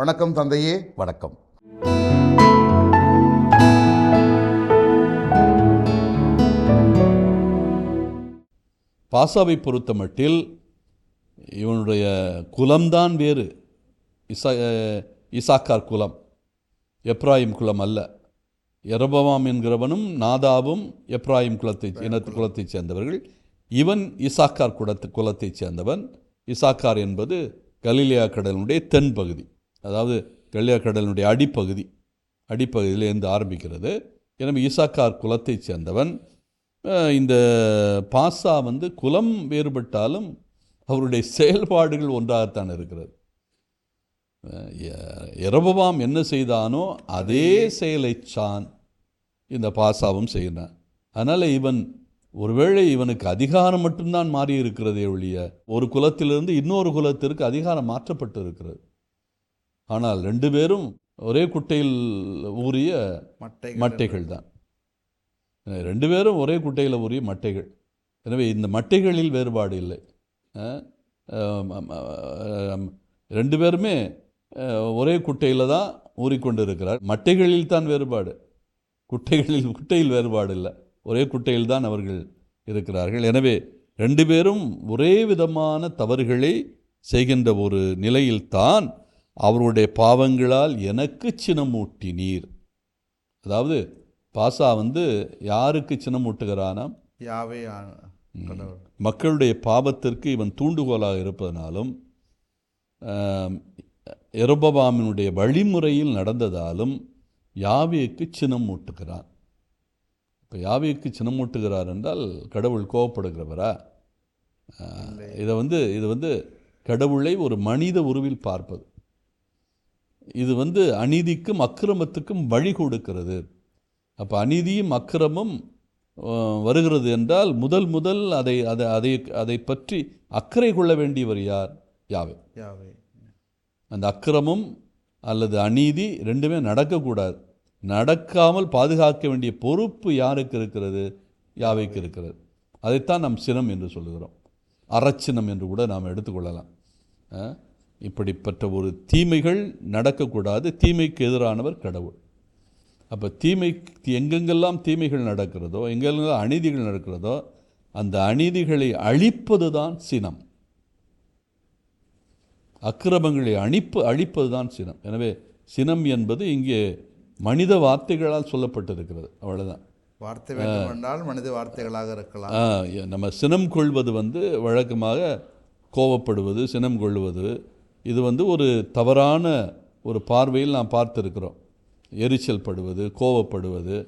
வணக்கம் தந்தையே. வணக்கம். பாசாவை பொறுத்த மட்டில் இவனுடைய குலம்தான் வேறு. இசா இசாக்கார் குலம். எப்ராயிம் குலம் அல்ல. எரபவாம் என்கிறவனும் நாதாவும் எப்ராயிம் குலத்தை இனத்து குலத்தைச் சேர்ந்தவர்கள். இவன் இசாக்கார் குலத்து குலத்தைச் சேர்ந்தவன். இசாக்கார் என்பது கலிலியா கடலினுடைய தென்பகுதி. அதாவது கலிலியா கடலினுடைய அடிப்பகுதி அடிப்பகுதியிலேருந்து ஆரம்பிக்கிறது. எனவே இசாக்கார் குலத்தைச் சேர்ந்தவன். இந்த பாசா வந்து குலம் வேறுபட்டாலும் அவருடைய செயல்பாடுகள் ஒன்றாகத்தான் இருக்கிறது. எரபவாம் என்ன செய்தானோ அதே செயலை சான் இந்த பாசாவும் செய்கிறான். அதனால் இவன் ஒருவேளை இவனுக்கு அதிகாரம் மட்டும்தான் மாறி இருக்கிறதே ஒழிய ஒரு குலத்திலிருந்து இன்னொரு குலத்திற்கு அதிகாரம் மாற்றப்பட்டு இருக்கிறது ஆனால் ரெண்டு பேரும் ஒரே குட்டையில் ஊறிய மட்டைகள் தான். ரெண்டு பேரும் ஒரே குட்டையில் ஊறிய மட்டைகள். எனவே இந்த மட்டைகளில் வேறுபாடு இல்லை. ரெண்டு பேருமே ஒரே குட்டையில் தான் ஊறிக்கொண்டு இருக்கிறார் மட்டைகளில் தான் வேறுபாடு. குட்டைகளில் குட்டையில் வேறுபாடு இல்லை. ஒரே குட்டையில் தான் அவர்கள் இருக்கிறார்கள். எனவே ரெண்டு பேரும் ஒரே விதமான தவறுகளை செய்கின்ற ஒரு நிலையில்தான் அவருடைய பாவங்களால் எனக்கு சினமூட்டினீர். அதாவது பாசா வந்து யாருக்கு சினமூட்டுகிறானாம்? யாவே மக்களுடைய பாவத்திற்கு இவன் தூண்டுகோலாக இருப்பதனாலும் ஆம், எரோபவாமினுடைய வழிமுறையில் நடந்ததாலும் யாவேக்கு சினம் மூட்டுகிறான் இப்போ யாவேக்கு சினம் மூட்டுகிறார் என்றால் கடவுள் கோவப்படுகிறவரா? ஆ, இதை வந்து இது வந்து கடவுளை ஒரு மனித உருவில் பார்ப்பது. இது வந்து அநீதிக்கும் அக்கிரமத்துக்கும் வழி கொடுக்கிறது. அப்போ அநீதியும் அக்கிரமும் வருகிறது என்றால் முதல் முதல் அதை அதை அதை அதை பற்றி அக்கறை கொள்ள வேண்டியவர் யார்? யாவே. யாவே. அந்த அக்கிரமம் அல்லது அநீதி ரெண்டுமே நடக்கக்கூடாது. நடக்காமல் பாதுகாக்க வேண்டிய பொறுப்பு யாருக்கு இருக்கிறது? யாவைக்கு இருக்கிறது. அதைத்தான் நாம் சினம் என்று சொல்லுகிறோம். அறச்சினம் என்று கூட நாம் எடுத்துக்கொள்ளலாம். அஹ், இப்படிப்பட்ட ஒரு தீமைகள் நடக்கக்கூடாது. தீமைக்கு எதிரானவர் கடவுள். அப்போ தீமை எங்கெங்கெல்லாம் தீமைகள் நடக்கிறதோ எங்கெங்கெல்லாம் அநீதிகள் நடக்கிறதோ அந்த அநீதிகளை அழிப்பது தான் சினம். அக்கிரமங்களை அழிப்பு அழிப்பது தான் சினம். எனவே சினம் என்பது இங்கே மனித வார்த்தைகளால் சொல்லப்பட்டிருக்கிறது. அவ்வளவுதான். வார்த்தை வேண்டும் என்றால் மனித வார்த்தைகளாக இருக்கலாம். நம்ம சினம் கொள்வது வந்து வழக்கமாக கோவப்படுவது சினம் கொள்வது இது வந்து ஒரு தவறான ஒரு பார்வையில் நாம் பார்த்துருக்கிறோம். எரிச்சல் படுவது கோவப்படுவது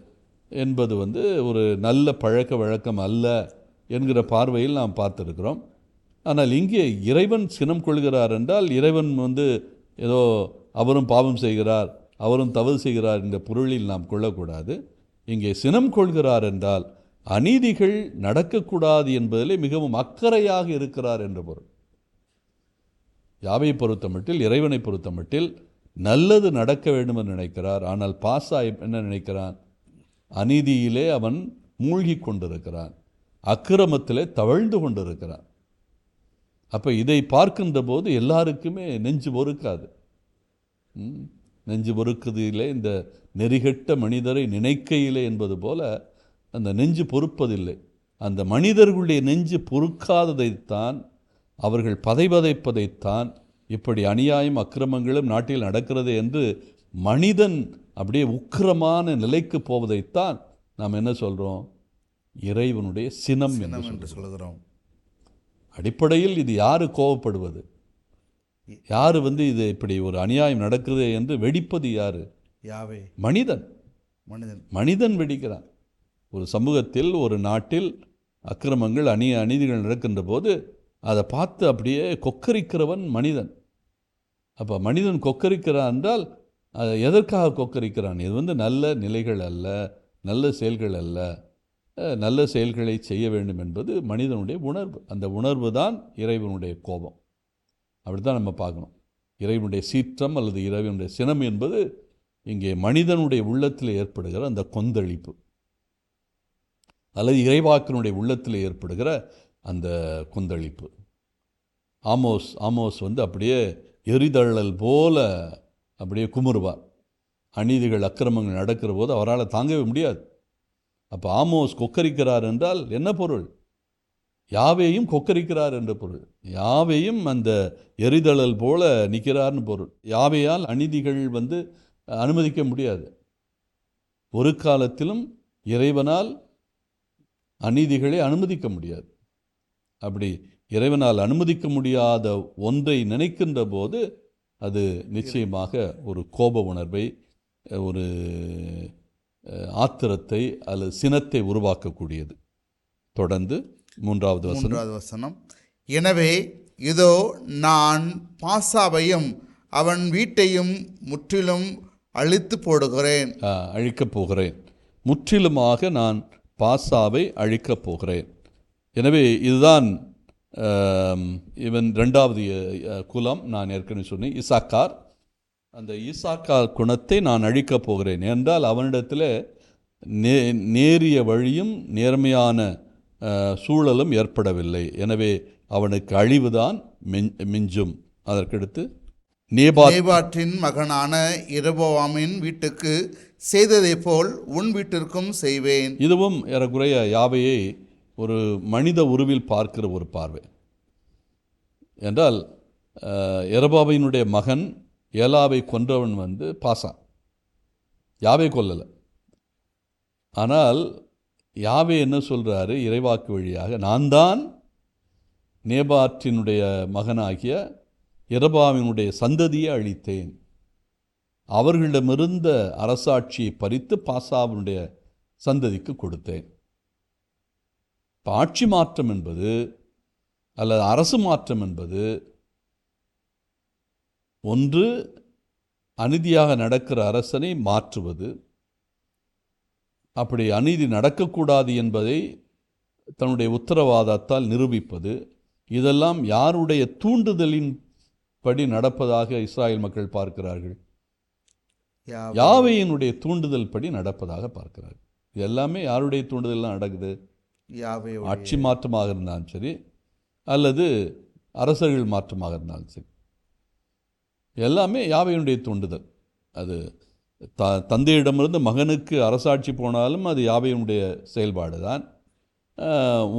என்பது வந்து ஒரு நல்ல பழக்க வழக்கம் அல்ல என்கிற பார்வையில் நாம் பார்த்துருக்கிறோம். ஆனால் இங்கே இறைவன் சினம் கொள்கிறார் என்றால் இறைவன் வந்து ஏதோ அவரும் பாவம் செய்கிறார் அவரும் தவறு செய்கிறார் என்ற பொருளில் நாம் கொள்ளக்கூடாது. இங்கே சினம் கொள்கிறார் என்றால் அநீதிகள் நடக்கக்கூடாது என்பதிலே மிகவும் அக்கறையாக இருக்கிறார் என்ற பொருள். யாவை பொறுத்தமட்டில் இறைவனை பொறுத்தமட்டில் நல்லது நடக்க வேண்டும் என்று நினைக்கிறார். ஆனால் பாசா என்ன நினைக்கிறான்? அநீதியிலே அவன் மூழ்கி கொண்டிருக்கிறான். அக்கிரமத்திலே தவழ்ந்து கொண்டிருக்கிறான். அப்போ இதை பார்க்கின்ற போது எல்லாருக்குமே நெஞ்சு பொறுக்காது. ம், நெஞ்சு பொறுக்குதிலே இந்த நெறிகெட்ட மனிதரை நினைக்கையிலே என்பது போல அந்த நெஞ்சு பொறுப்பதில்லை. அந்த மனிதர்களுடைய நெஞ்சு பொறுக்காததைத்தான் அவர்கள் பதைபதைப்பதைத்தான் இப்படி அநியாயம் அக்கிரமங்களும் நாட்டில் நடக்கிறது என்று மனிதன் அப்படியே உக்கிரமான நிலைக்கு போவதைத்தான் நாம் என்ன சொல்கிறோம் இறைவனுடைய சினம் என்று சொல்கிறோம் அடிப்படையில் இது யாரு கோவப்படுவது? யார் வந்து இது இப்படி ஒரு அநியாயம் நடக்குது என்று வெடிப்பது யாரு? யாவே? மனிதன். மனிதன். மனிதன் வெடிக்கிறான். ஒரு சமூகத்தில் ஒரு நாட்டில் அக்கிரமங்கள் அநீ அநீதிகள் நடக்கின்ற போது அதை பார்த்து அப்படியே கொக்கரிக்கிறவன் மனிதன். அப்போ மனிதன் கொக்கரிக்கிறான் என்றால் அதை எதற்காக கொக்கரிக்கிறான்? இது வந்து நல்ல நிலைகள் அல்ல நல்ல செயல்கள் அல்ல. நல்ல செயல்களை செய்ய வேண்டும் என்பது மனிதனுடைய உணர்வு. அந்த உணர்வு தான் இறைவனுடைய கோபம். அப்படி தான் நம்ம பார்க்கணும். இறைவனுடைய சீற்றம் அல்லது இறைவனுடைய சினம் என்பது இங்கே மனிதனுடைய உள்ளத்தில் ஏற்படுகிற அந்த கொந்தளிப்பு. அல்லது இறைவாக்கினுடைய உள்ளத்தில் ஏற்படுகிற அந்த கொந்தளிப்பு. ஆமோஸ் ஆமோஸ் வந்து அப்படியே எரிதழல் போல அப்படியே குமுறுவார். அநீதிகள் அக்கிரமங்கள் நடக்கிற போது அவரால் தாங்கவே முடியாது. அப்போ ஆமோஸ் கொக்கரிக்கிறார் என்றால் என்ன பொருள்? யாவையும் கொக்கரிக்கிறார் என்ற பொருள். யாவையும் அந்த எரிதழல் போல நிற்கிறார்னு பொருள். யாவையால் அநீதிகள் வந்து அனுமதிக்க முடியாது. ஒரு காலத்திலும் இறைவனால் அநீதிகளை அனுமதிக்க முடியாது. அப்படி இறைவனால் அனுமதிக்க முடியாத ஒன்றை நினைக்கின்ற போது அது நிச்சயமாக ஒரு கோப உணர்வை ஒரு ஆத்திரத்தை அல்லது சினத்தை உருவாக்கக்கூடியது. தொடர்ந்து மூன்றாவது வசனம். மூன்றாவது வசனம். எனவே இதோ நான் பாசாவையும் அவன் வீட்டையும் முற்றிலும் அழித்து போடுகிறேன். அழிக்கப் போகிறேன். முற்றிலுமாக நான் பாசாவை அழிக்கப் போகிறேன். எனவே இதுதான் இவன் ரெண்டாவது குலம் நான் ஏற்கனவே சொன்னேன் இசாக்கார். அந்த ஈசாக்கார் குணத்தை நான் அழிக்கப் போகிறேன். என்றால் அவனிடத்தில் நே நேரிய வழியும் நேர்மையான சூழலும் ஏற்படவில்லை. எனவே அவனுக்கு அழிவுதான் மிஞ்சும். அதற்கடுத்து நேபாற்றின் மகனான இரபோவாமின் வீட்டுக்கு செய்ததைப் போல் உன் வீட்டிற்கும் செய்வேன். இதுவும் ஏறக்குறைய யாவையை ஒரு மனித உருவில் பார்க்கிற ஒரு பார்வை. என்றால் எரபாபையினுடைய மகன் ஏலாவை கொன்றவன் வந்து பாசான். யாவை கொல்லலை. ஆனால் யாவே என்ன சொல்கிறாரு இறைவாக்கு வழியாக நான் தான் நேபாற்றினுடைய மகனாகிய இரபாவினுடைய சந்ததியை அழித்தேன். அவர்களிடமிருந்த அரசாட்சியை பறித்து பாசாவினுடைய சந்ததிக்கு கொடுத்தேன். இப்ப ஆட்சி மாற்றம் என்பது அல்லது அரசு மாற்றம் என்பது ஒன்று அநீதியாக நடக்கிற அரசனை மாற்றுவது. அப்படி அநீதி நடக்கக்கூடாது என்பதை தன்னுடைய உத்தரவாதத்தால் நிரூபிப்பது. இதெல்லாம் யாருடைய தூண்டுதலின் படி நடப்பதாக இஸ்ராயேல் மக்கள் பார்க்கிறார்கள். யாவே. யாவையினுடைய தூண்டுதல் படி நடப்பதாக பார்க்கிறார்கள். இது எல்லாமே யாருடைய தூண்டுதல்லாம் நடக்குது? யாவே ஆட்சி மாற்றமாக இருந்தாலும் சரி அல்லது அரசர்கள் மாற்றமாக இருந்தாலும் சரி. எல்லாமே யாவையினுடைய தூண்டுதல். அது த தந்தையிடமிருந்து மகனுக்கு அரசாட்சி போனாலும் அது யாவையினுடைய செயல்பாடு தான்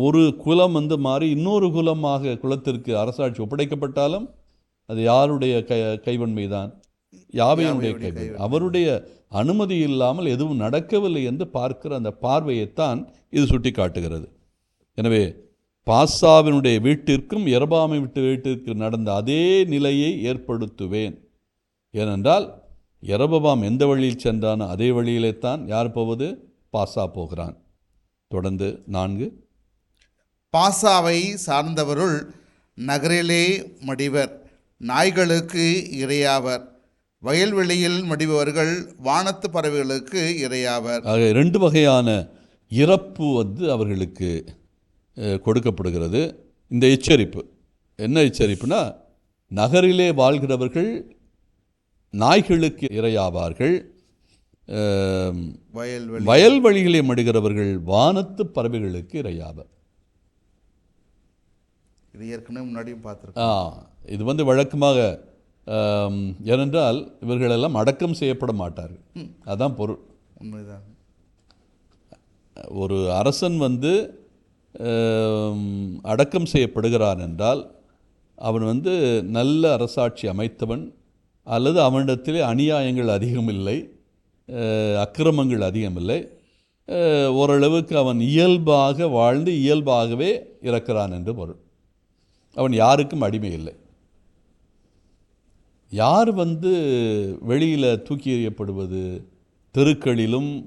ஒரு குலம் வந்து மாறி இன்னொரு குலமாக குலத்திற்கு அரசாட்சி ஒப்படைக்கப்பட்டாலும் அது யாருடைய கை கைவன்மை தான் யாவையுடைய கைவன்மை அவருடைய அனுமதி இல்லாமல் எதுவும் நடக்கவில்லை என்று பார்க்கிற அந்த பார்வையைத்தான் இது சுட்டி காட்டுகிறது எனவே பாசாவினுடைய வீட்டிற்கும் எரபாமை விட்டு வீட்டிற்கு நடந்த அதே நிலையை ஏற்படுத்துவேன். ஏனென்றால் எரபபாம் எந்த வழியில் சென்றானோ அதே வழியிலே தான் யார் போவது? பாசா போகிறான். தொடர்ந்து நான்கு. பாசாவை சார்ந்தவருள் நகரிலே மடிவர் நாய்களுக்கு இரையாவர். வயல்வெளியில் மடிபவர்கள் வானத்து பறவைகளுக்கு இரையாவர். ஆக ரெண்டு வகையான இறப்பு வந்து அவர்களுக்கு கொடுக்கப்படுகிறது. இந்த எச்சரிப்பு. என்ன எச்சரிப்புனா நகரிலே வாழ்கிறவர்கள் நாய்களுக்கு இரையாவார்கள். வயல்வெளி வயல்வெளிகளை மடுகிறவர்கள் வானத்து பறவைகளுக்கு இரையாவர். இது ஏற்கனவே முன்னாடியும் பார்த்துருக்கோம். இது வந்து வழக்கமாக ஏனென்றால் இவர்களெல்லாம் அடக்கம் செய்யப்பட மாட்டார்கள். அதான் பொருள். உண்மைதான். ஒரு அரசன் வந்து அடக்கம் செய்யப்படுகிறான் என்றால் அவன் வந்து நல்ல அரசாட்சி அமைத்தவன் அல்லது அவனிடத்திலே அநியாயங்கள் அதிகமில்லை அக்கிரமங்கள் அதிகமில்லை ஓரளவுக்கு அவன் இயல்பாக வாழ்ந்து இயல்பாகவே இறக்கிறான் என்று பொருள். அவன் யாருக்கும் அடிமை இல்லை. யார் வந்து வெளியில் தூக்கி எறியப்படுவது? தெருக்களிலும்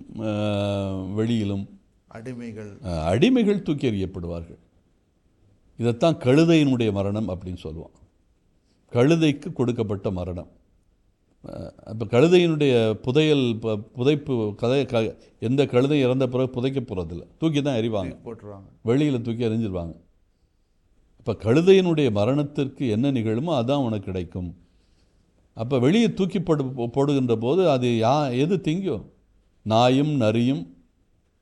வெளியிலும். அடிமைகள். அடிமைகள் தூக்கி எறியப்படுவார்கள். இதைத்தான் கழுதையினுடைய மரணம் அப்படின்னு சொல்லுவான் கழுதைக்கு கொடுக்கப்பட்ட மரணம். அப்போ கழுதையினுடைய புதையல் ப- புதைப்பு கதை க எந்த கழுதை இறந்த பிறகு புதைக்க போகிறதில்ல தூக்கி தான் எறிவாங்க. போட்டுருவாங்க. வெளியில் தூக்கி எறிஞ்சிருவாங்க. அப்போ கழுதையினுடைய மரணத்திற்கு என்ன நிகழுமோ அதான் உனக்கு கிடைக்கும். அப்போ வெளியே தூக்கி போடு போடுகின்ற போது அது யா எது திங்கும் நாயும் நரியும்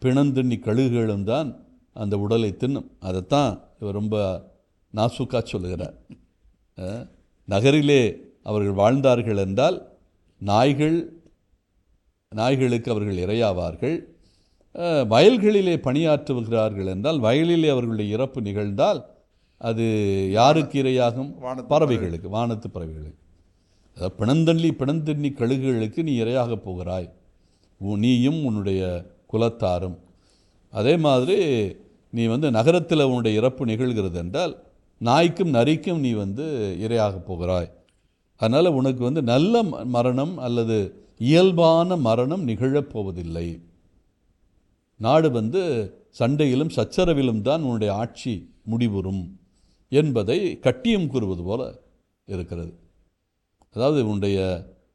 பிணந்திண்ணி கழுகுகளும் தான் அந்த உடலை தின்னும். அதைத்தான் இவர் ரொம்ப நாசுக்கா சொல்லுகிறார். நகரிலே அவர்கள் வாழ்ந்தார்கள் என்றால் நாய்கள் நாய்களுக்கு அவர்கள் இரையாவார்கள். வயல்களிலே பணியாற்றுகிறார்கள் என்றால் வயலிலே அவர்களுடைய இறப்பு நிகழ்ந்தால் அது யாருக்கு இரையாகும்? பறவைகளுக்கு வானத்து பறவைகளுக்கு. அதாவது பிணந்தள்ளி பிணந்தண்ணி கழுகுகளுக்கு நீ இரையாக போகிறாய். உ- நீயும் உன்னுடைய குலத்தாரும். அதே மாதிரி நீ வந்து நகரத்தில் உன்னுடைய இறப்பு நிகழ்கிறது என்றால் நாய்க்கும் நரிக்கும் நீ வந்து இரையாக போகிறாய். அதனால் உனக்கு வந்து நல்ல ம- மரணம் அல்லது இயல்பான மரணம் நிகழப் போவதில்லை. நாடு வந்து சண்டையிலும் சச்சரவிலும் தான் உன்னுடைய ஆட்சி முடிவுறும் என்பதை கட்டியம் கூறுவது போல இருக்கிறது. அதாவது உன்னுடைய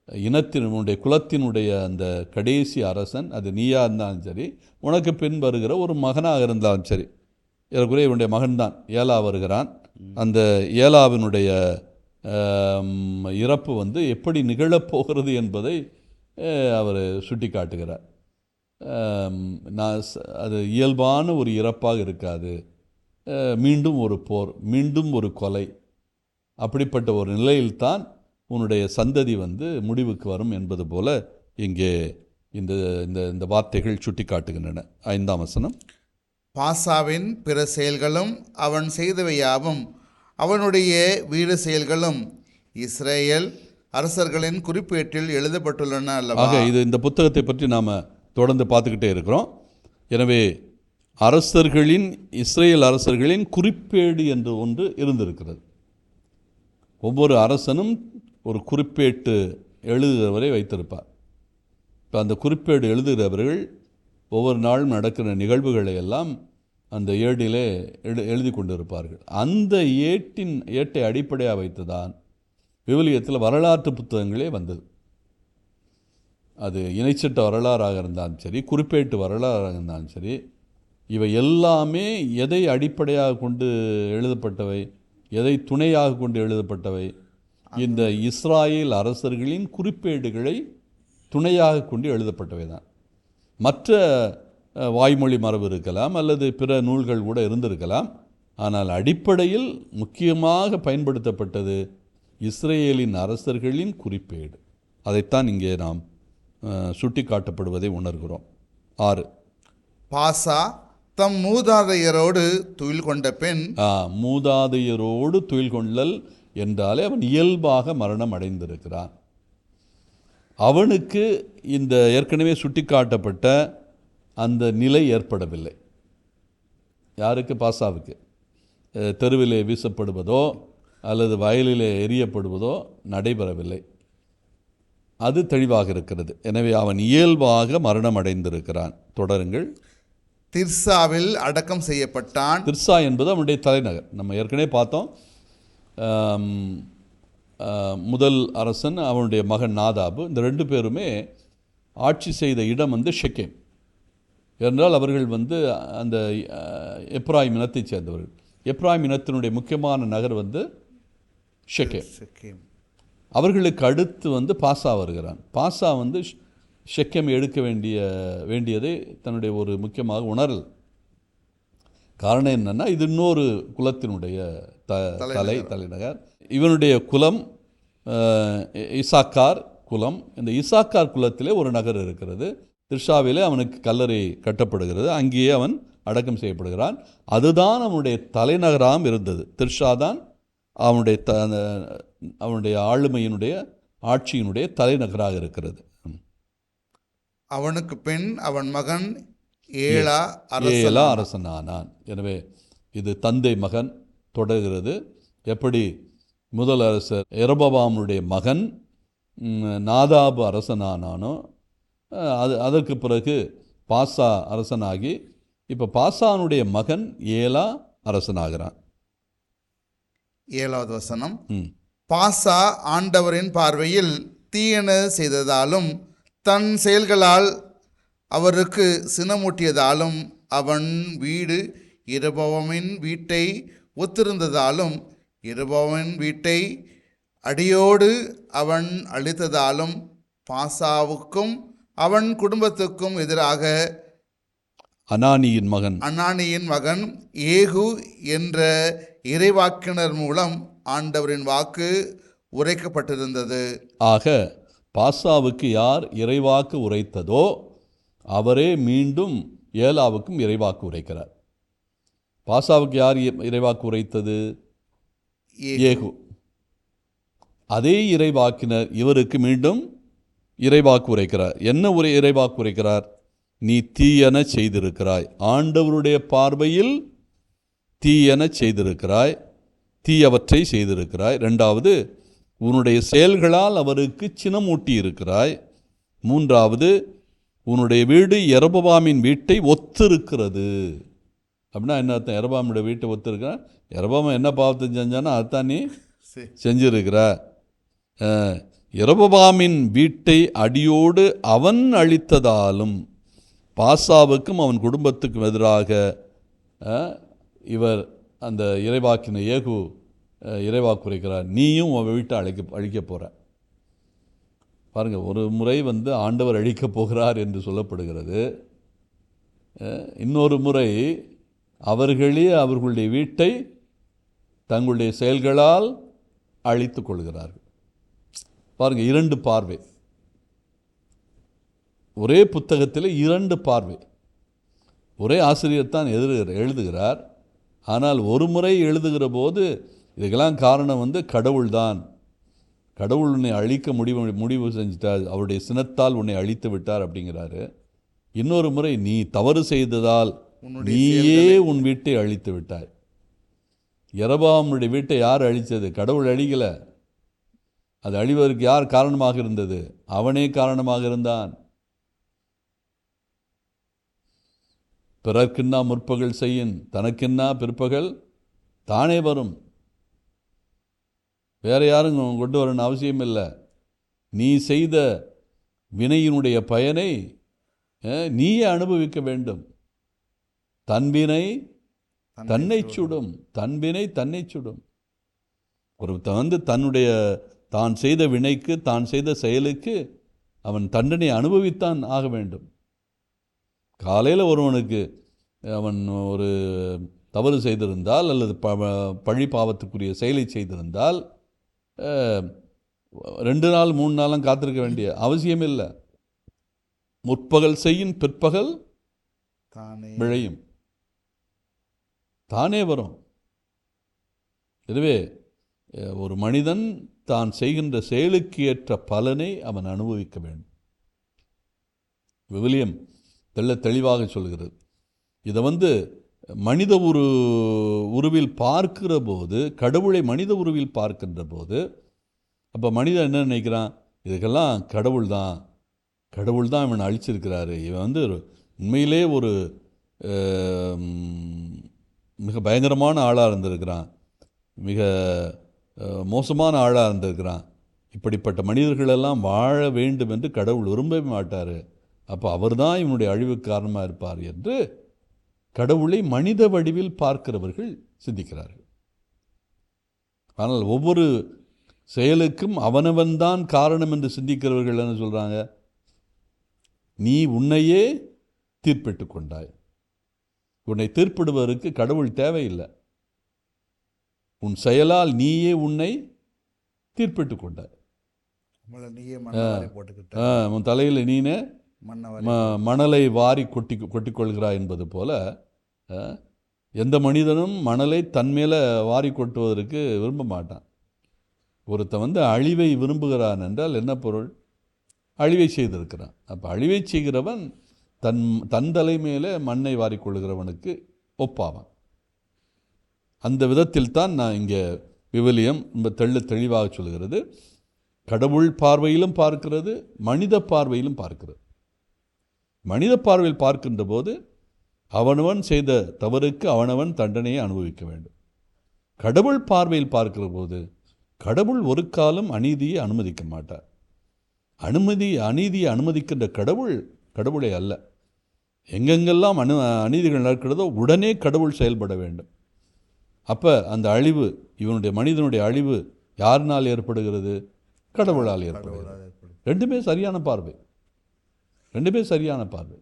இனத்தின் உன்னுடைய குலத்தினுடைய அந்த கடைசி அரசன் அது நீயாக இருந்தாலும் சரி உனக்கு பின் வருகிற ஒரு மகனாக இருந்தாலும் சரி ஏறக்குறைய இவனுடைய மகன்தான் ஏலா வருகிறான். அந்த ஏலாவினுடைய இறப்பு வந்து எப்படி நிகழப்போகிறது என்பதை அவர் சுட்டி காட்டுகிறார் நான் அது இயல்பான ஒரு இறப்பாக இருக்காது. மீண்டும் ஒரு போர் மீண்டும் ஒரு கொலை அப்படிப்பட்ட ஒரு நிலையில்தான் உன்னுடைய சந்ததி வந்து முடிவுக்கு வரும் என்பது போல இங்கே இந்த இந்த இந்த வார்த்தைகள் சுட்டி காட்டுகின்றன ஐந்தாம் வசனம். பாசாவின் பிற செயல்களும் அவன் செய்தவையாவும் அவனுடைய வீர செயல்களும் இஸ்ரேல் அரசர்களின் குறிப்பேட்டில் எழுதப்பட்டுள்ளன அல்லவா? இது இந்த புத்தகத்தை பற்றி நாம் தொடர்ந்து பார்த்துக்கிட்டே இருக்கிறோம். எனவே அரசர்களின் இஸ்ரேல் அரசர்களின் குறிப்பேடு என்று ஒன்று இருந்திருக்கிறது. ஒவ்வொரு அரசனும் ஒரு குறிப்பேட்டு எழுதுகிறவரை வைத்திருப்பார். இப்போ அந்த குறிப்பேடு எழுதுகிறவர்கள் ஒவ்வொரு நாளும் நடக்கிற நிகழ்வுகளை எல்லாம் அந்த ஏட்டிலே எழு எழுதி கொண்டிருப்பார்கள். அந்த ஏட்டின் ஏட்டை அடிப்படையாக வைத்து தான் விவிலியத்தில் வரலாற்று புத்தகங்களே வந்தது. அது இணைச்சட்ட வரலாறாக இருந்தாலும் சரி குறிப்பேட்டு வரலாறாக இருந்தாலும் சரி இவை எல்லாமே எதை அடிப்படையாக கொண்டு எழுதப்பட்டவை எதை துணையாக கொண்டு எழுதப்பட்டவை இந்த இஸ்ராயேல் அரசர்களின் குறிப்பேடுகளை துணையாக கொண்டு எழுதப்பட்டவை தான் மற்ற வாய்மொழி மரபு இருக்கலாம் அல்லது பிற நூல்கள் கூட இருந்திருக்கலாம். ஆனால் அடிப்படையில் முக்கியமாக பயன்படுத்தப்பட்டது இஸ்ரேலின் அரசர்களின் குறிப்பேடு. அதைத்தான் இங்கே நாம் அஹ், சுட்டி காட்டப்படுவதை உணர்கிறோம். ஆறு. பாசா தம் மூதாதையரோடு துயில் கொண்ட பெண் மூதாதையரோடு துயில் கொள்ளல் என்றாலே அவன் இயல்பாக மரணம் அடைந்திருக்கிறான். அவனுக்கு இந்த ஏற்கனவே சுட்டிக்காட்டப்பட்ட அந்த நிலை ஏற்படவில்லை. யாருக்கு? பாசாவுக்கு. தெருவிலே வீசப்படுவதோ அல்லது வயலிலே எரியப்படுவதோ நடைபெறவில்லை. அது தெளிவாக இருக்கிறது. எனவே அவன் இயல்பாக மரணம் அடைந்திருக்கிறான். தொடருங்கள். திர்சாவில் அடக்கம் செய்யப்பட்டான். திர்சா என்பது அவனுடைய தலைநகர். நம்ம ஏற்கனவே பார்த்தோம். முதல் அரசன் அவனுடைய மகன் நாதாபு. இந்த ரெண்டு பேருமே ஆட்சி செய்த இடம் வந்து ஷெக்கேம். என்றால் அவர்கள் வந்து அந்த ஆ, எப்ராயிம் இனத்தைச் சேர்ந்தவர்கள். எப்ராயிம் இனத்தினுடைய முக்கியமான நகர் வந்து ஷெக்கேம். சிக்கிம். அவர்களுக்கு அடுத்து வந்து பாசா வருகிறான். பாசா வந்து ஷெக்கெம் எடுக்க வேண்டிய வேண்டியதை தன்னுடைய ஒரு முக்கியமாக உணரல். காரணம் என்னன்னா இது இன்னொரு குலத்தினுடைய த தலை தலைநகர். இவனுடைய குலம் இசாக்கார் குலம். இந்த இசாக்கார் குலத்திலே ஒரு நகர் இருக்கிறது. திர்ஷாவிலே அவனுக்கு கல்லறை கட்டப்படுகிறது. அங்கேயே அவன் அடக்கம் செய்யப்படுகிறான். அதுதான் அவனுடைய தலைநகராம் இருந்தது. திர்ஷா தான் அவனுடைய த அவனுடைய ஆளுமையினுடைய ஆட்சியினுடைய தலைநகராக இருக்கிறது. அவனுக்கு பின் அவன் மகன் ஏலா அரசன் அரசனானான். எனவே இது தந்தை மகன் தொடர்கிறது. எப்படி முதல் அரசர் எரபபாமுடைய மகன் நாதாபு அரசனானானோ அது அதற்கு பிறகு பாசா அரசனாகி இப்போ பாசானுடைய மகன் ஏலா அரசனாகிறான். ஏழாவது வசனம். பாசா ஆண்டவரின் பார்வையில் தீயன செய்ததாலும் தன் செயல்களால் அவருக்கு சினமூட்டியதாலும் அவன் வீடு இரபவமின் வீட்டை ஒத்திருந்ததாலும் இரபவமின் வீட்டை அடியோடு அவன் அழித்ததாலும் பாசாவுக்கும் அவன் குடும்பத்துக்கும் எதிராக அனானியின் மகன். அனானியின் மகன் ஏகு என்ற இறைவாக்கினர் மூலம் ஆண்டவரின் வாக்கு உரைக்கப்பட்டிருந்தது. ஆக பாசாவுக்கு யார் இறைவாக்கு உரைத்ததோ அவரே மீண்டும் ஏலாவுக்கும் இறைவாக்கு உரைக்கிறார். பாசாவுக்கு யார் இறைவாக்கு உரைத்தது? ஏகு. ஏகு. அதே இறைவாக்கினர் இவருக்கு மீண்டும் இறைவாக்கு உரைக்கிறார். என்ன உரை இறைவாக்கு உரைக்கிறார்? நீ தீயன செய்திருக்கிறாய். ஆண்டவருடைய பார்வையில் தீயன செய்திருக்கிறாய். தீயவற்றை செய்திருக்கிறாய். ரெண்டாவது உன்னுடைய செயல்களால் அவருக்கு சினமூட்டி இருக்கிறாய் மூன்றாவது உன்னுடைய வீடு எரபபாமின் வீட்டை ஒத்திருக்கிறது. அப்படின்னா என்ன அர்த்தம்? எரபாமியோட வீட்டை ஒத்திருக்கிறா? எரபாம என்ன பாவத்தை செஞ்சானோ அதான் நீ சரி. செஞ்சிருக்கிற. அஹ், எரபபாமின் வீட்டை அடியோடு அவன் அழித்ததாலும் பாசாவுக்கும் அவன் குடும்பத்துக்கும் எதிராக இவர் அந்த இறைவாக்கின ஏகு அஹ், இறைவாக்கு உரைக்கிறார் நீயும் உன் வீட்டை அழிக்க அழிக்க போகிற பாருங்கள் ஒரு முறை வந்து ஆண்டவர் அழிக்கப் போகிறார் என்று சொல்லப்படுகிறது. இன்னொரு முறை அவர்களே அவர்களுடைய வீட்டை தங்களுடைய செயல்களால் அழித்து கொள்கிறார்கள். பாருங்கள் இரண்டு பார்வை. ஒரே புத்தகத்தில் இரண்டு பார்வை. ஒரே ஆசிரியர் தான் எதிர்கிற எழுதுகிறார். ஆனால் ஒரு முறை எழுதுகிற போது இதுக்கெல்லாம் காரணம் வந்து கடவுள்தான். கடவுள் உன்னை அழிக்க முடிவு முடிவு செஞ்சிட்டார். அவருடைய சினத்தால் உன்னை அழித்து விட்டார் அப்படிங்கிறாரு. இன்னொரு முறை நீ தவறு செய்ததால் நீயே உன் வீட்டை அழித்து விட்டாய். எரபாமுடைய வீட்டை யார் அழித்தது? கடவுள் அழிக்கல. அது அழிவதற்கு யார் காரணமாக இருந்தது? அவனே காரணமாக இருந்தான். பிறர்க்கின்னா முற்பகல் செய்யின் தனக்கின்னா பிற்பகல் தானே வரும். வேற யாரும் கொண்டு வரணும் அவசியம் இல்லை. நீ செய்த வினையினுடைய பயனை நீயே அனுபவிக்க வேண்டும். தன்வினை தன்னை சுடும். தன்வினை தன்னை சுடும். ஒருத்தன் வந்து தன்னுடைய தான் செய்த வினைக்கு தான் செய்த செயலுக்கு அவன் தண்டனை அனுபவித்தான் ஆக வேண்டும். காலையில் ஒருவனுக்கு அவன் ஒரு தவறு செய்திருந்தால் அல்லது ப பழி பாவத்துக்குரிய செயலை செய்திருந்தால் ரெண்டு நாள் மூணு நாளும் காத்திருக்க வேண்டிய அவசியம் இல்லை. முற்பகல் செய்யும் பிற்பகல் தானே விழையும். தானே வரும். எனவே ஒரு மனிதன் தான் செய்கின்ற செயலுக்கு ஏற்ற பலனை அவன் அனுபவிக்க வேண்டும். விவிலியம் தெள்ள தெளிவாக சொல்கிறது. இதை வந்து மனித உரு உருவில் பார்க்கிற போது கடவுளை மனித உருவில் பார்க்கின்ற போது அப்போ மனிதன் என்ன நினைக்கிறான்? இதுக்கெல்லாம் கடவுள் தான். கடவுள் தான் இவனை அழிச்சிருக்கிறாரு. இவன் வந்து உண்மையிலே ஒரு மிக பயங்கரமான ஆளாக இருந்திருக்கிறான். மிக மோசமான ஆளாக இருந்திருக்கிறான். இப்படிப்பட்ட மனிதர்களெல்லாம் வாழ வேண்டும் என்று கடவுள் விரும்பவே மாட்டார். அப்போ அவர் தான் இவனுடைய அழிவுக்கு காரணமாக இருப்பார் என்று கடவுளை மனித வடிவில் பார்க்கிறவர்கள் சிந்திக்கிறார்கள். ஆனால் ஒவ்வொரு செயலுக்கும் அவனவன்தான் காரணம் என்று சிந்திக்கிறவர்கள் என்ன சொல்கிறாங்க நீ உன்னையே தீர்ப்பிட்டு கொண்டாய். உன்னை தீர்ப்பிடுவதற்கு கடவுள் தேவையில்லை. உன் செயலால் நீயே உன்னை தீர்ப்பிட்டு கொண்டாய். உன் தலையில் நீனே ம மணலை வாரி கொட்டி கொட்டிக்கொள்கிறாய் என்பது போல எந்த மனிதனும் மணலை தன் மேலே வாரி கொட்டுவதற்கு விரும்ப மாட்டான். ஒருத்தன் வந்து அழிவை விரும்புகிறான் என்றால் என்ன பொருள்? அழிவை செய்திருக்கிறான். அப்போ அழிவை செய்கிறவன் தன் தன் மேலே மண்ணை வாரிக்கொள்கிறவனுக்கு ஒப்பாவான். அந்த விதத்தில் தான் நான் இங்கே விவிலியம் ரொம்ப தெள்ள தெளிவாக சொல்கிறது கடவுள் பார்வையிலும் பார்க்கிறது மனித பார்வையிலும் பார்க்கிறது. மனித பார்வையில் பார்க்கின்ற போது அவனவன் செய்த தவறுக்கு அவனவன் தண்டனையை அனுபவிக்க வேண்டும். கடவுள் பார்வையில் பார்க்கிற போது கடவுள் ஒரு காலம் அநீதியை அனுமதிக்க மாட்டார். அனுமதி அநீதியை அனுமதிக்கின்ற கடவுள் கடவுளே அல்ல. எங்கெங்கெல்லாம் அனு அநீதிகள் நடக்கிறதோ உடனே கடவுள் செயல்பட வேண்டும். அப்போ அந்த அழிவு இவனுடைய மனிதனுடைய அழிவு யாரினால் ஏற்படுகிறது. கடவுளால் ஏற்படுகிறது. ரெண்டுமே சரியான பார்வை. ரெண்டுமே சரியான பார்வை.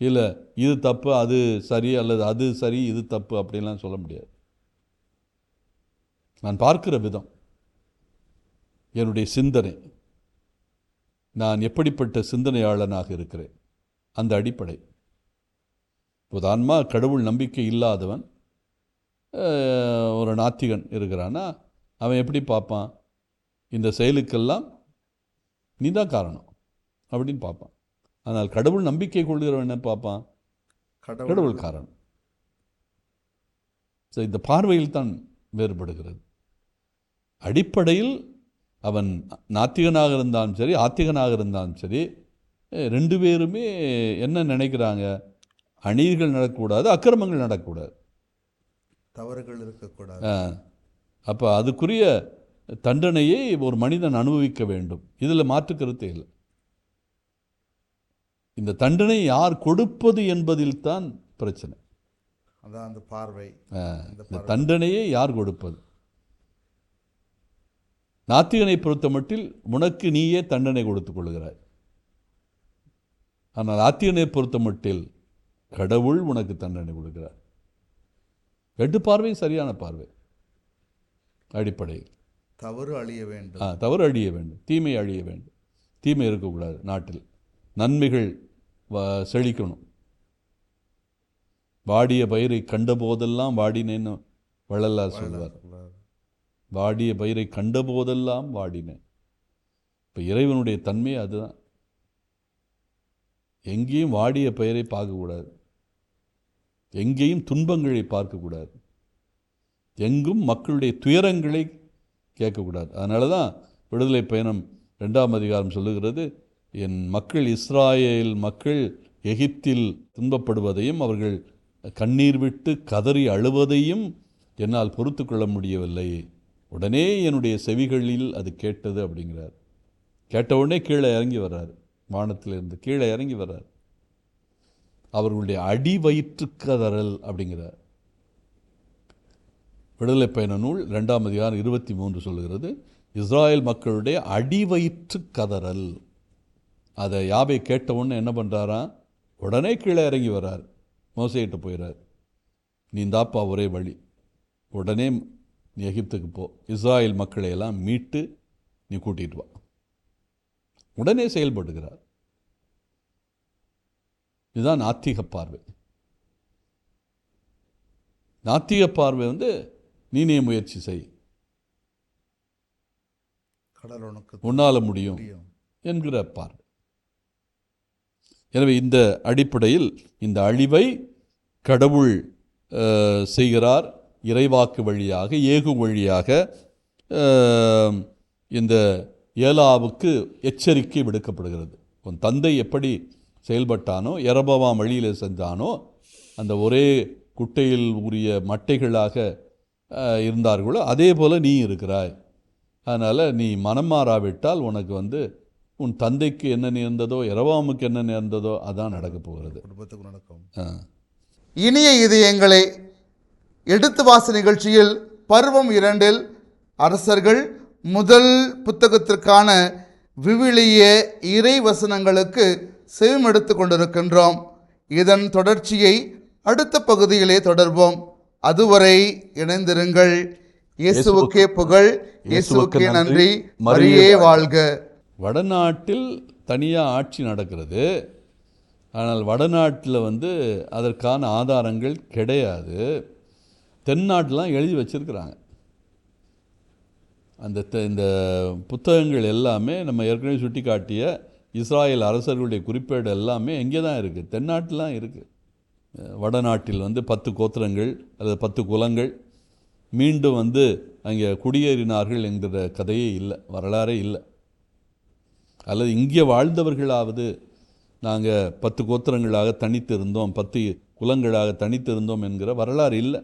இல்லை இது தப்பு அது சரி அல்லது அது சரி இது தப்பு அப்படின்லாம் சொல்ல முடியாது. நான் பார்க்கிற விதம் என்னுடைய சிந்தனை நான் எப்படிப்பட்ட சிந்தனையாளனாக இருக்கிறேன் அந்த அடிப்படை. உதாரணமாக கடவுள் நம்பிக்கை இல்லாதவன் ஒரு நாத்திகன் இருக்கிறான்னா அவன் எப்படி பார்ப்பான்? இந்த செயலுக்கெல்லாம் நீ தான் காரணம். அப்படின்னு பார்ப்பான். ஆனால் கடவுள் நம்பிக்கை கொள்கிறவன் என்ன பார்ப்பான்? கடவுள். காரணம் ஸோ இந்த பார்வையில் தான் வேறுபடுகிறது. அடிப்படையில் அவன் நாத்திகனாக இருந்தாலும் சரி ஆத்திகனாக இருந்தாலும் சரி ரெண்டு பேருமே என்ன நினைக்கிறாங்க? அநீதிகள் நடக்கக்கூடாது அக்கிரமங்கள் நடக்கக்கூடாது. தவறுகள் இருக்கக்கூடாது. அப்போ அதுக்குரிய தண்டனையை ஒரு மனிதன் அனுபவிக்க வேண்டும். இதில் மாற்று கருத்தே இல்லை. இந்த தண்டனை யார் கொடுப்பது என்பதில் தான் பிரச்சனை. அதான் அந்த பார்வை. இந்த தண்டனையை யார் கொடுப்பது? நாத்திகனை பொறுத்த மட்டில் உனக்கு நீயே தண்டனை கொடுத்துக் கொள்கிறாய். ஆனால் ஆத்திகனை பொறுத்த மட்டில் கடவுள் உனக்கு தண்டனை கொடுக்கிறார். ரெண்டு பார்வையும் சரியான பார்வை. அடிப்படையில். தவறு அழிய வேண்டும். தவறு அழிய வேண்டும். தீமை அழிய வேண்டும். தீமை இருக்கக்கூடாது நாட்டில். நன்மைகள் செழிக்கணும். வாடிய பயிரை கண்டபோதெல்லாம் வாடினேன்னு வள்ளலார் சொல்வார் வாடிய பயிரை கண்டபோதெல்லாம் வாடினேன். இப்போ இறைவனுடைய தன்மை அதுதான். எங்கேயும் வாடிய பயிரை பார்க்கக்கூடாது. எங்கேயும் துன்பங்களை பார்க்கக்கூடாது. எங்கும் மக்களுடைய துயரங்களை கேட்கக்கூடாது. அதனால தான் விடுதலை பயணம் ரெண்டாம் அதிகாரம் சொல்லுகிறது. என் மக்கள் இஸ்ராயேல் மக்கள் எகிப்தில் துன்பப்படுவதையும் அவர்கள் கண்ணீர் விட்டு கதறி அழுவதையும் என்னால் பொறுத்து கொள்ள முடியவில்லை. உடனே என்னுடைய செவிகளில் அது கேட்டது அப்படிங்கிறார். கேட்டவுடனே கீழே இறங்கி வர்றார். வானத்திலிருந்து கீழே இறங்கி வர்றார். அவர்களுடைய அடி வயிற்று கதறல் அப்படிங்கிறார். விடுதலை பயண நூல் ரெண்டாம் அதிகாரம் இருபத்தி மூன்று சொல்கிறது இஸ்ராயேல் மக்களுடைய அடிவயிற்று கதறல் அதை யாவை கேட்ட உடனே என்ன பண்ணுறாராம் உடனே கீழே இறங்கி வர்றார். மோசையிட்டு போயிடுறார் நீ தாப்பா ஒரே வழி. உடனே நீ எகிப்துக்கு போ. இஸ்ராயேல் மக்களை எல்லாம் மீட்டு நீ கூட்டிட்டு வா. உடனே செயல்படுகிறார். இதுதான் நாத்திக பார்வை. நாத்திக பார்வை வந்து நீனே முயற்சி செய். கடல் உன்னால முடியும். என்கிற பார்வை. எனவே இந்த அடிப்படையில் இந்த அழிவை கடவுள் செய்கிறார் இறைவாக்கு வழியாக ஏகு வழியாக இந்த ஏலாவுக்கு எச்சரிக்கை விடுக்கப்படுகிறது. உன் தந்தை எப்படி செயல்பட்டானோ எரபவாம் வழியில் செஞ்சானோ அந்த ஒரே குட்டையில் உரிய மட்டைகளாக இருந்தார்களோ அதே போல் நீ இருக்கிறாய். அதனால் நீ மனம் மாறாவிட்டால் உனக்கு வந்து உன் தந்தைக்கு என்ன நேர்ந்ததோ இரவாமுக்கு என்ன நேர்ந்ததோ அதான் நடக்கப் போகிறது. குடும்பத்துக்கு நடக்கும். இனிய இதயங்களை எடுத்து வாச நிகழ்ச்சியில் பருவம் இரண்டில் அரசர்கள் முதல் புத்தகத்திற்கான விவிலிய இறை வசனங்களுக்கு செவிமெடுத்து கொண்டிருக்கின்றோம். இதன் தொடர்ச்சியை அடுத்த பகுதியிலே தொடர்வோம். அதுவரை இணைந்திருங்கள். இயேசுவுக்கே புகழ் இயேசுவுக்கே நன்றி. மரியே வாழ்க. வடநாட்டில் தனியாக ஆட்சி நடக்கிறது. ஆனால் வடநாட்டில் வந்து அதற்கான ஆதாரங்கள் கிடையாது. தென்னாட்டிலாம் எழுதி வச்சிருக்கிறாங்க. அந்த இந்த புத்தகங்கள் எல்லாமே நம்ம ஏற்கனவே சுட்டி காட்டிய இஸ்ராயல் அரசர்களுடைய குறிப்பேடு எல்லாமே எங்கே தான் இருக்குது தென்னாட்டிலாம் இருக்குது வடநாட்டில் வந்து பத்து கோத்திரங்கள் அல்லது பத்து குலங்கள் மீண்டும் வந்து அங்கே குடியேறினார்கள் என்கிற கதையே இல்லை வரலாறே இல்லை. அல்லது இங்கே வாழ்ந்தவர்களாவது நாங்கள் பத்து கோத்திரங்களாக தனித்திருந்தோம் பத்து குலங்களாக தனித்திருந்தோம் என்கிற வரலாறு இல்லை.